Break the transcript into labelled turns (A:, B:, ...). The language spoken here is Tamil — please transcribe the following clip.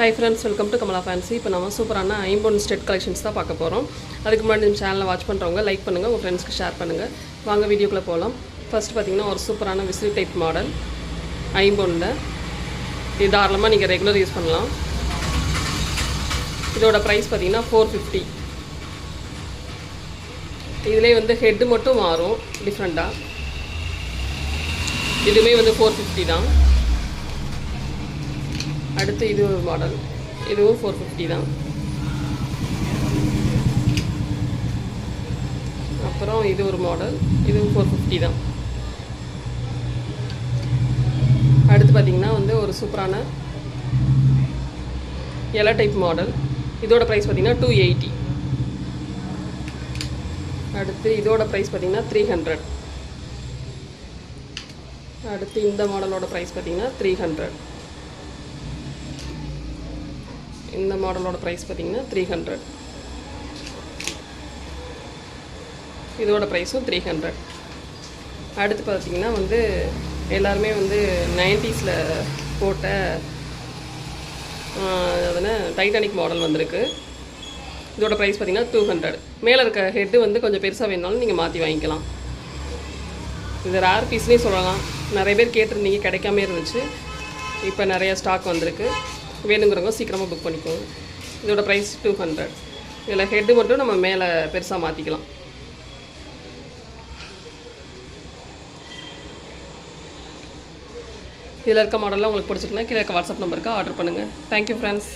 A: Hi friends welcome to Kamala fancy இப்போ நம்ம சூப்பரான ஐம்பொன் ஸ்டெட் கலெக்ஷன்ஸ் தான் பார்க்க போகிறோம் அதுக்கு முன்னாடி நம்ம சேனலை வாட்ச் பண்ணுறவங்க லைக் பண்ணுங்கள் உங்கள் ஃப்ரெண்ட்ஸ்க்கு ஷேர் பண்ணுங்கள் வாங்க வீடியோக்குள்ளே போகலாம் ஃபஸ்ட்டு பார்த்தீங்கன்னா ஒரு சூப்பரான விசிறி டைப் மாடல் ஐம்பொனில். இது தாராளமாக நீங்கள் ரெகுலர் யூஸ் பண்ணலாம். இதோட ப்ரைஸ் பார்த்தீங்கன்னா ஃபோர் ஃபிஃப்டி இதிலே வந்து ஹெட்டு மட்டும் மாறும் டிஃப்ரெண்ட்டாக இதுவுமே வந்து ஃபோர் ஃபிஃப்டி தான். அடுத்து இது ஒரு மாடல் இதுவும் ஃபோர் ஃபிஃப்டி தான். அப்புறம் இது ஒரு மாடல் இதுவும் ஃபோர் ஃபிஃப்டி தான். அடுத்து பார்த்திங்கன்னா வந்து ஒரு சூப்பரான எலை டைப் மாடல் இதோட ப்ரைஸ் பார்த்திங்கன்னா டூ எயிட்டி அடுத்து இதோட ப்ரைஸ் பார்த்திங்கன்னா த்ரீ ஹண்ட்ரட் அடுத்து இந்த மாடலோட ப்ரைஸ் பார்த்திங்கன்னா த்ரீ ஹண்ட்ரட் இந்த மாடலோட ப்ரைஸ் பார்த்திங்கன்னா த்ரீ ஹண்ட்ரட் இதோட ப்ரைஸும் த்ரீ ஹண்ட்ரட் அடுத்து பார்த்தீங்கன்னா வந்து எல்லாருமே வந்து நைன்டிஸில் போட்ட அதனால் டைட்டானிக் மாடல் வந்திருக்கு. இதோட ப்ரைஸ் பார்த்தீங்கன்னா டூ ஹண்ட்ரட் மேலே இருக்க ஹெட்டு வந்து கொஞ்சம் பெருசாக வேணுனாலும் நீங்கள் மாற்றி வாங்கிக்கலாம். இது ரேர் பீஸ்லேயும் சொல்லலாம். நிறைய பேர் கேட்டிருந்தீங்க கிடைக்காம இருந்துச்சு. இப்போ நிறையா ஸ்டாக் வந்திருக்கு. வேணுங்கிறவங்க சீக்கிரமாக புக் பண்ணிக்கோங்க. இதோட ப்ரைஸ் டூ ஹண்ட்ரட் இதில் ஹெட்டு மட்டும் நம்ம மேலே பெருசாக மாற்றிக்கலாம் இதில் இருக்க மாடல்லாம் உங்களுக்கு பிடிச்சிருக்குன்னா கீழே இருக்க வாட்ஸ்அப் நம்பருக்கு ஆர்டர் பண்ணுங்கள் தேங்க்யூ ஃப்ரெண்ட்ஸ்